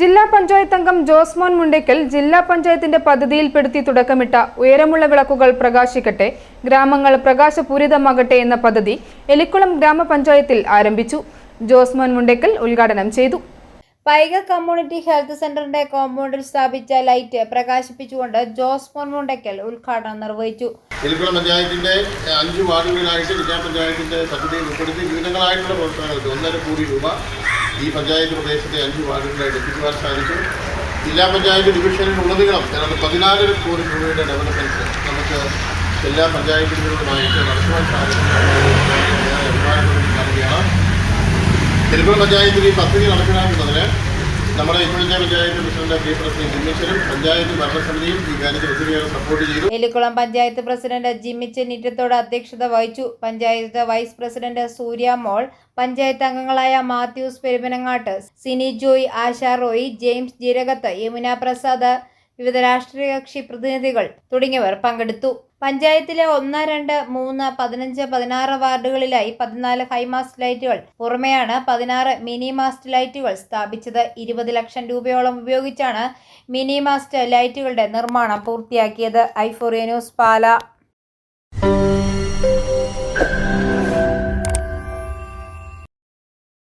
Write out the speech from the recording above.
ജില്ലാ പഞ്ചായത്ത് അംഗം ജോസ്മോൻ മുണ്ടയ്ക്കൽ ജില്ലാ പഞ്ചായത്തിന്റെ പദ്ധതിയിൽപ്പെടുത്തി തുടക്കമിട്ട ഉയരമുള്ള വിളക്കുകൾ പ്രകാശിക്കട്ടെ ഗ്രാമങ്ങൾ പ്രകാശപൂരിതമാകട്ടെ എന്ന പദ്ധതി എലിക്കുളം ഗ്രാമപഞ്ചായത്തിൽ ആരംഭിച്ചു. ജോസ്മോൻ മുണ്ടയ്ക്കൽ ഉദ്ഘാടനം ചെയ്തു. പൈക കമ്മ്യൂണിറ്റി ഹെൽത്ത് സെന്ററിന്റെ കോമ്പൗണ്ടിൽ സ്ഥാപിച്ച ലൈറ്റ് പ്രകാശിപ്പിച്ചുകൊണ്ട് ജോസ്മോൻ മുണ്ടയ്ക്കൽ ഉദ്ഘാടനം നിർവഹിച്ചു. എലിക്കുളം പഞ്ചായത്തിന്റെ അഞ്ച് വാർഡുകളിലായിട്ട് ജില്ലാ പഞ്ചായത്തിന്റെ പദ്ധതിയിൽ ഉൾപ്പെടുത്തി വിവിധങ്ങളായിട്ടുള്ള പ്രവർത്തനങ്ങൾക്ക് ഒന്നര കോടി രൂപ ഈ പഞ്ചായത്ത് പ്രദേശത്തെ അഞ്ച് വാർഡുകളായി എത്തിക്കുവാൻ സാധിച്ചു ജില്ലാ പഞ്ചായത്ത് ഡിവിഷനിൽ ഉടനീളം ഏതാണ്ട് പതിനാലര കോടി രൂപയുടെ ഡെവലപ്മെന്റ് നമുക്ക് എല്ലാ പഞ്ചായത്തുകളുമായിട്ട് നടത്തുവാൻ സാധിക്കും. നൽകുകയാണ് എലിക്കുളം പഞ്ചായത്തിൽ ഈ പദ്ധതി നടപ്പിലാക്കുന്നതിന് നമ്മുടെ പ്രസിഡന്റ് പഞ്ചായത്ത് ഭരണസമിതിയും ഈ കാര്യത്തിൽ സപ്പോർട്ട് എലിക്കുളം പഞ്ചായത്ത് പ്രസിഡന്റ് ജിമ്മി ഇറ്റത്തോട് അധ്യക്ഷത വഹിച്ചു. പഞ്ചായത്ത് വൈസ് പ്രസിഡന്റ് സൂര്യ മോൾ പഞ്ചായത്ത് അംഗങ്ങളായ മാത്യൂസ് പെരുമനങ്ങാട്ട് സിനി ജോയ് ആശാ റോയ് ജെയിംസ് ജീരകത്ത് യമുന പ്രസാദ് വിവിധ രാഷ്ട്രീയ കക്ഷി പ്രതിനിധികൾ തുടങ്ങിയവർ പങ്കെടുത്തു. പഞ്ചായത്തിലെ ഒന്ന് രണ്ട് മൂന്ന് പതിനഞ്ച് പതിനാറ് വാർഡുകളിലായി പതിനാല് ഹൈമാസ്റ്റ് ലൈറ്റുകൾ. പുറമെയാണ് പതിനാറ് മിനി മാസ്റ്റ് ലൈറ്റുകൾ സ്ഥാപിച്ചത്. ഇരുപത് ലക്ഷം രൂപയോളം ഉപയോഗിച്ചാണ് മിനി മാസ്റ്റ് ലൈറ്റുകളുടെ നിർമ്മാണം പൂർത്തിയാക്കിയത്. ഐഫോറിയ ന്യൂസ് പാല.